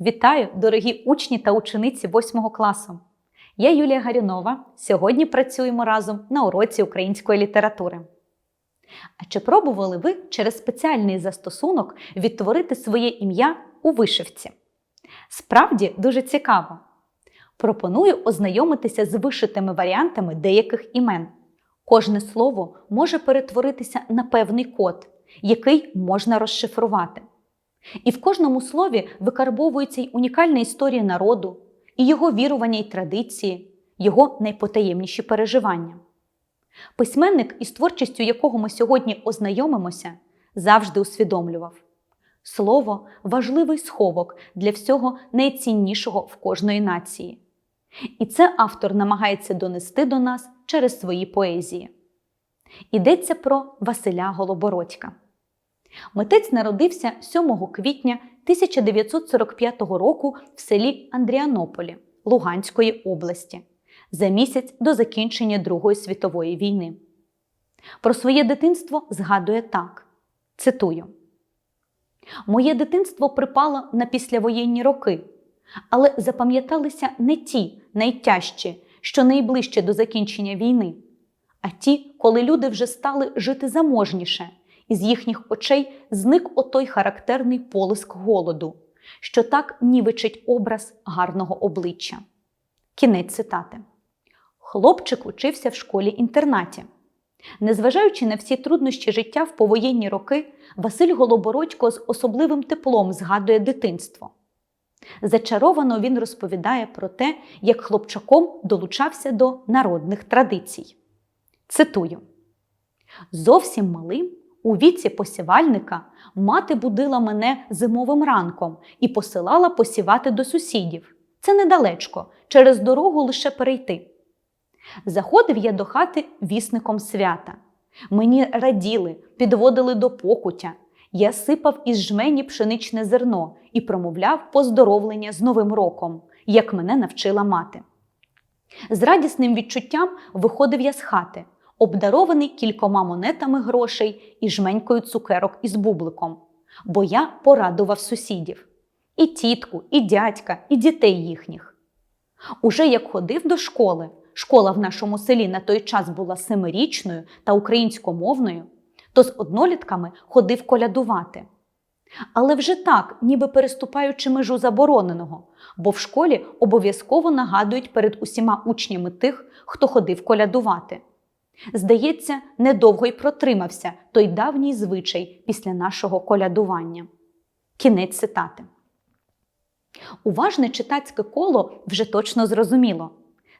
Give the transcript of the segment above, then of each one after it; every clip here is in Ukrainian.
Вітаю, дорогі учні та учениці 8 класу. Я Юлія Гарюнова. Сьогодні працюємо разом на уроці української літератури. А чи пробували ви через спеціальний застосунок відтворити своє ім'я у вишивці? Справді дуже цікаво. Пропоную ознайомитися з вишитими варіантами деяких імен. Кожне слово може перетворитися на певний код, який можна розшифрувати. І в кожному слові викарбовується й унікальна історія народу, і його вірування й традиції, його найпотаємніші переживання. Письменник, із творчістю якого ми сьогодні ознайомимося, завжди усвідомлював слово важливий сховок для всього найціннішого в кожної нації. І це автор намагається донести до нас через свої поезії. Йдеться про Василя Голобородька. Митець народився 7 квітня 1945 року в селі Андріанополі Луганської області за місяць до закінчення Другої світової війни. Про своє дитинство згадує так: цитую: Моє дитинство припало на післявоєнні роки, але запам'яталися не ті найтяжчі, що найближче до закінчення війни, а ті, коли люди вже стали жити заможніше і з їхніх очей зник отой характерний полиск голоду, що так нівичить образ гарного обличчя. Кінець цитати. Хлопчик учився в школі-інтернаті. Незважаючи на всі труднощі життя в повоєнні роки, Василь Голобородько з особливим теплом згадує дитинство. Зачаровано він розповідає про те, як хлопчаком долучався до народних традицій. Цитую: Зовсім малим у віці посівальника мати будила мене зимовим ранком і посилала посівати до сусідів. Це недалечко, через дорогу лише перейти. Заходив я до хати вісником свята. Мені раділи, підводили до покуття. Я сипав із жмені пшеничне зерно і промовляв поздоровлення з Новим роком, як мене навчила мати. З радісним відчуттям виходив я з хати, обдарований кількома монетами грошей і жменькою цукерок із бубликом, бо я порадував сусідів і тітку, і дядька, і дітей їхніх. Уже як ходив до школи, школа в нашому селі на той час була семирічною та українськомовною, то з однолітками ходив колядувати. Але вже так, ніби переступаючи межу забороненого, бо в школі обов'язково нагадують перед усіма учнями тих, хто ходив колядувати. Здається, недовго й протримався той давній звичай після нашого колядування. Кінець цитати. Уважне читацьке коло вже точно зрозуміло.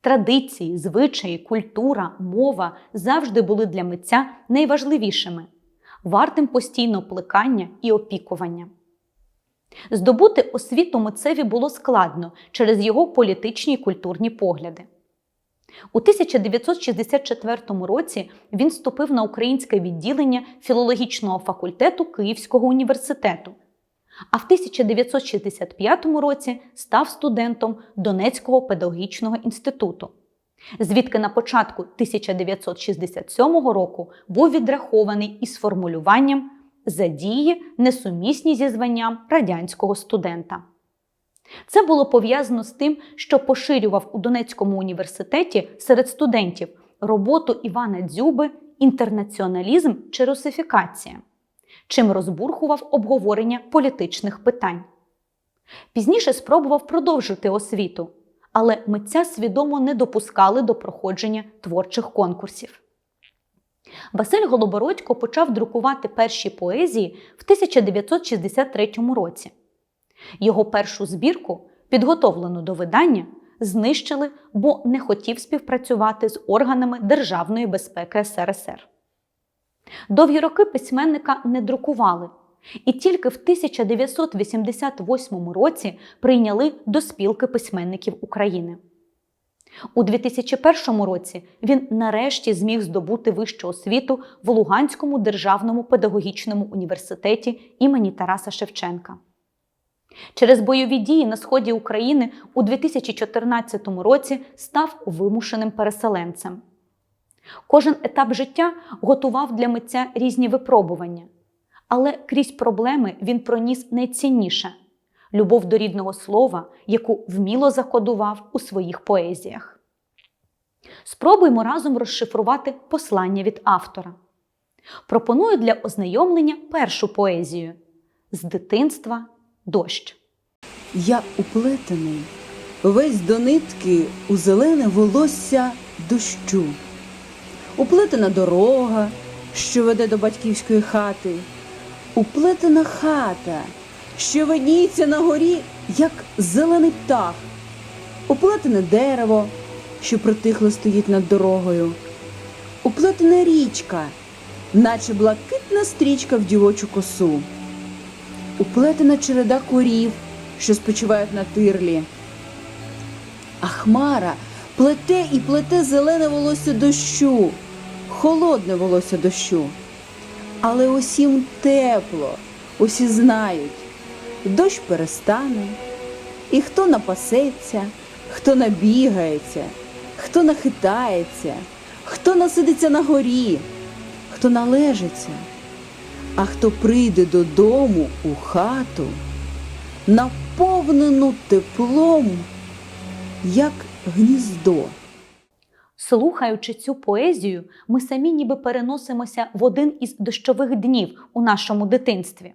Традиції, звичаї, культура, мова завжди були для митця найважливішими, вартим постійно плекання і опікування. Здобути освіту митцеві було складно через його політичні і культурні погляди. У 1964 році він вступив на українське відділення філологічного факультету Київського університету, а в 1965 році став студентом Донецького педагогічного інституту, звідки на початку 1967 року був відрахований із формулюванням за дії, несумісні зі званням радянського студента. Це було пов'язано з тим, що поширював у Донецькому університеті серед студентів роботу Івана Дзюби Інтернаціоналізм чи русифікація, чим розбурхував обговорення політичних питань. Пізніше спробував продовжити освіту, але митця свідомо не допускали до проходження творчих конкурсів. Василь Голобородько почав друкувати перші поезії в 1963 році. Його першу збірку, підготовлену до видання, знищили, бо не хотів співпрацювати з органами Державної безпеки СРСР. Довгі роки письменника не друкували, і тільки в 1988 році прийняли до спілки письменників України. У 2001 році він нарешті зміг здобути вищу освіту в Луганському державному педагогічному університеті імені Тараса Шевченка. Через бойові дії на сході України у 2014 році став вимушеним переселенцем. Кожен етап життя готував для митця різні випробування, але крізь проблеми він проніс найцінніше любов до рідного слова, яку вміло закодував у своїх поезіях. Спробуймо разом розшифрувати послання від автора. Пропоную для ознайомлення першу поезію з дитинства дощ. Я уплетений, весь до нитки у зелене волосся дощу. Уплетена дорога, що веде до батьківської хати, уплетена хата, що видніється на горі, як зелений птах, уплетене дерево, що притихло стоїть над дорогою, уплетена річка, наче блакитна стрічка в дівочу косу, уплетена череда корів, що спочивають на тирлі. А хмара плете і плете зелене волосся дощу, холодне волосся дощу. Але усім тепло, усі знають, дощ перестане, і хто напасеться, хто набігається, хто нахитається, хто насидиться на горі, хто належиться, а хто прийде додому у хату, наповнену теплом, як гніздо. Слухаючи цю поезію, ми самі ніби переносимося в один із дощових днів у нашому дитинстві.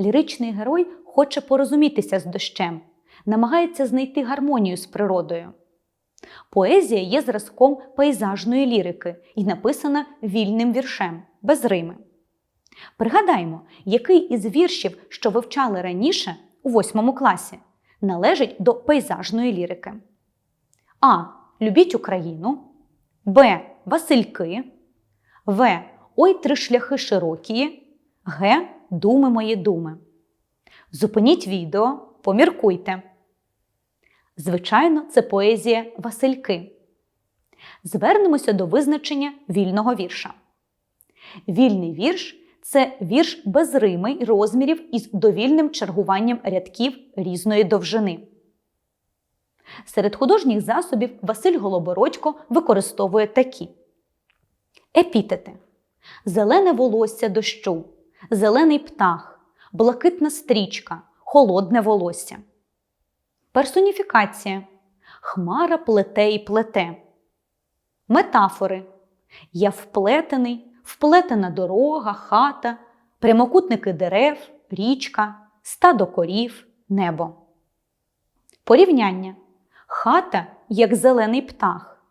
Ліричний герой хоче порозумітися з дощем, намагається знайти гармонію з природою. Поезія є зразком пейзажної лірики і написана вільним віршем, без рими. Пригадаймо, який із віршів, що вивчали раніше у восьмому класі, належить до пейзажної лірики. А. Любіть Україну. Б. Васильки. В. Ой три шляхи широкі. Г. Думи мої думи. Зупиніть відео, поміркуйте. Звичайно, це поезія Васильки. Звернемося до визначення вільного вірша. Вільний вірш це вірш без рими й розмірів із довільним чергуванням рядків різної довжини. Серед художніх засобів Василь Голобородько використовує такі епітети: зелене волосся дощу, зелений птах, блакитна стрічка, холодне волосся. Персоніфікація Хмара плете і плете. Метафори Я вплетений, вплетена дорога, хата, прямокутники дерев, річка, стадо корів, небо. Порівняння Хата, як зелений птах,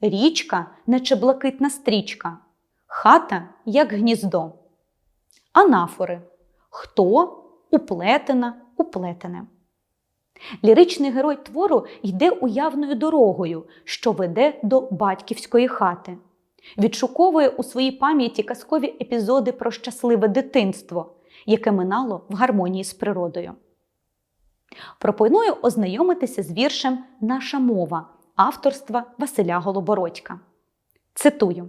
річка, наче блакитна стрічка, хата, як гніздо. Анафори хто уплетена, уплетене. Ліричний герой твору йде уявною дорогою, що веде до батьківської хати, відшуковує у своїй пам'яті казкові епізоди про щасливе дитинство, яке минало в гармонії з природою. Пропоную ознайомитися з віршем Наша мова авторства Василя Голобородька. Цитую: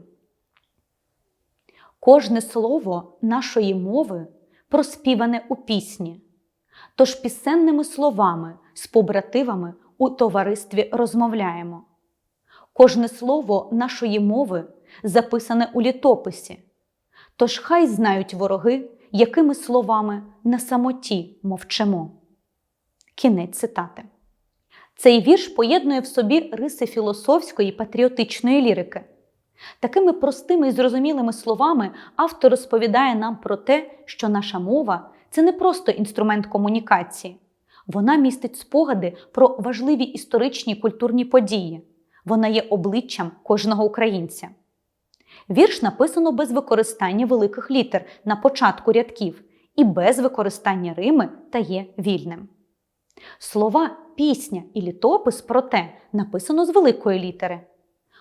Кожне слово нашої мови проспіване у пісні, тож пісенними словами з побративами у товаристві розмовляємо. Кожне слово нашої мови записане у літописі, тож хай знають вороги, якими словами на самоті мовчимо. Кінець цитати. Цей вірш поєднує в собі риси філософської патріотичної лірики. Такими простими і зрозумілими словами автор розповідає нам про те, що наша мова це не просто інструмент комунікації, вона містить спогади про важливі історичні і культурні події. Вона є обличчям кожного українця. Вірш написано без використання великих літер на початку рядків і без використання Рими та є вільним. Слова пісня і літопис проте написано з великої літери.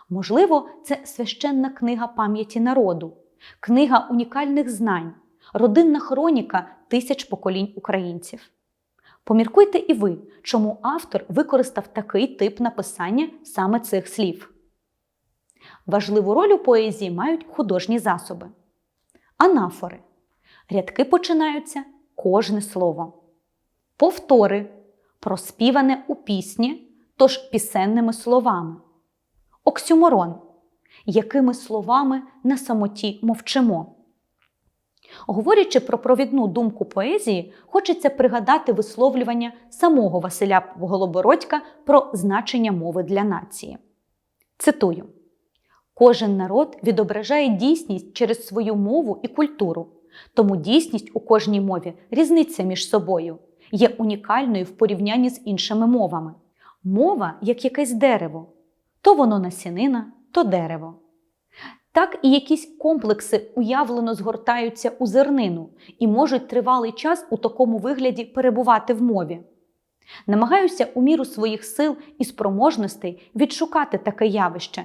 Можливо, це священна книга пам'яті народу, книга унікальних знань, родинна хроніка тисяч поколінь українців. Поміркуйте і ви, чому автор використав такий тип написання саме цих слів. Важливу роль у поезії мають художні засоби. Анафори. Рядки починаються кожне слово. Повтори проспіване у пісні, тож пісенними словами. Оксюморон. Якими словами на самоті мовчимо. Говорячи про провідну думку поезії, хочеться пригадати висловлювання самого Василя Голобородька про значення мови для нації. Цитую: Кожен народ відображає дійсність через свою мову і культуру, тому дійсність у кожній мові різниця між собою, є унікальною в порівнянні з іншими мовами. Мова як якесь дерево, то воно насінина, то дерево. Так і якісь комплекси уявлено згортаються у зернину і можуть тривалий час у такому вигляді перебувати в мові. Намагаюся у міру своїх сил і спроможностей відшукати таке явище,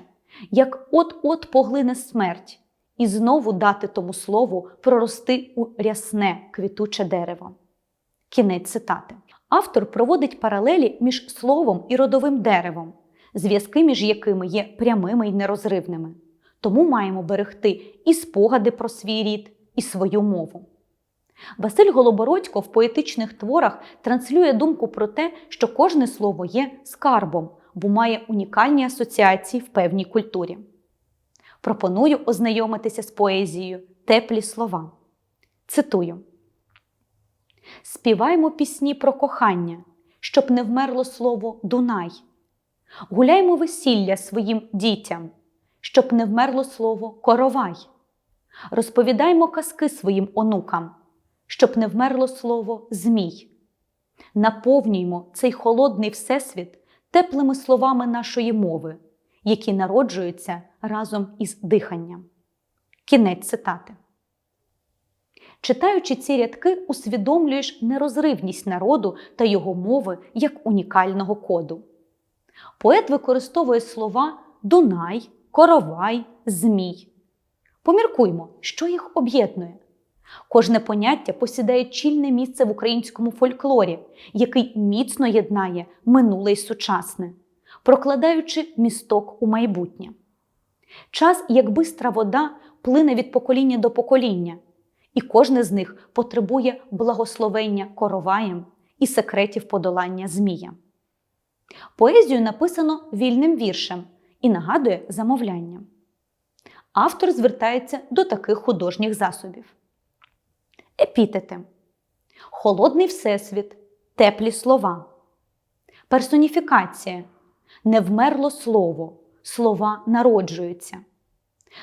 як от-от поглине смерть, і знову дати тому слову прорости у рясне квітуче дерево. Кінець цитати. Автор проводить паралелі між словом і родовим деревом, зв'язки між якими є прямими і нерозривними. Тому маємо берегти і спогади про свій рід, і свою мову. Василь Голобородько в поетичних творах транслює думку про те, що кожне слово є скарбом, бо має унікальні асоціації в певній культурі. Пропоную ознайомитися з поезією теплі слова. Цитую: Співаймо пісні про кохання, щоб не вмерло слово Дунай. Гуляймо весілля своїм дітям, щоб не вмерло слово коровай. Розповідаймо казки своїм онукам, щоб не вмерло слово Змій. Наповнюймо цей холодний всесвіт теплими словами нашої мови, які народжуються разом із диханням. Кінець цитати. Читаючи ці рядки, усвідомлюєш нерозривність народу та його мови як унікального коду. Поет використовує слова Дунай, Коровай, Змій. Поміркуймо, що їх об'єднує. Кожне поняття посідає чільне місце в українському фольклорі, який міцно єднає минуле й сучасне, прокладаючи місток у майбутнє. Час, як бистра вода, плине від покоління до покоління, і кожне з них потребує благословення короваєм і секретів подолання змія. Поезію написано вільним віршем і нагадує замовлянням. Автор звертається до таких художніх засобів. Епітети. Холодний всесвіт, теплі слова. Персоніфікація. Не вмерло слово, слова народжуються.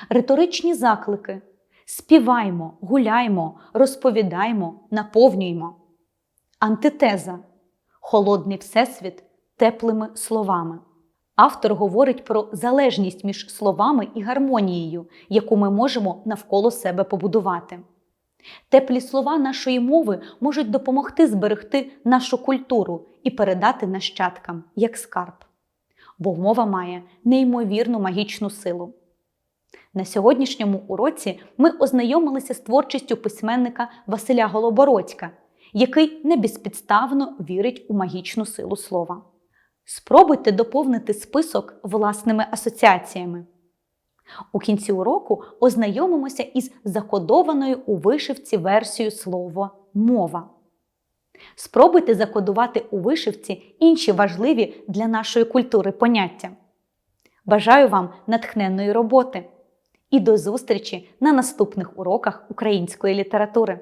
Риторичні заклики. Співаймо, гуляймо, розповідаймо, наповнюймо. Антитеза. Холодний всесвіт теплими словами. Автор говорить про залежність між словами і гармонією, яку ми можемо навколо себе побудувати. Теплі слова нашої мови можуть допомогти зберегти нашу культуру і передати нащадкам як скарб. Бо мова має неймовірну магічну силу. На сьогоднішньому уроці ми ознайомилися з творчістю письменника Василя Голобородька, який не безпідставно вірить у магічну силу слова. Спробуйте доповнити список власними асоціаціями. У кінці уроку ознайомимося із закодованою у вишивці версією слова мова. Спробуйте закодувати у вишивці інші важливі для нашої культури поняття. Бажаю вам натхненної роботи і до зустрічі на наступних уроках української літератури!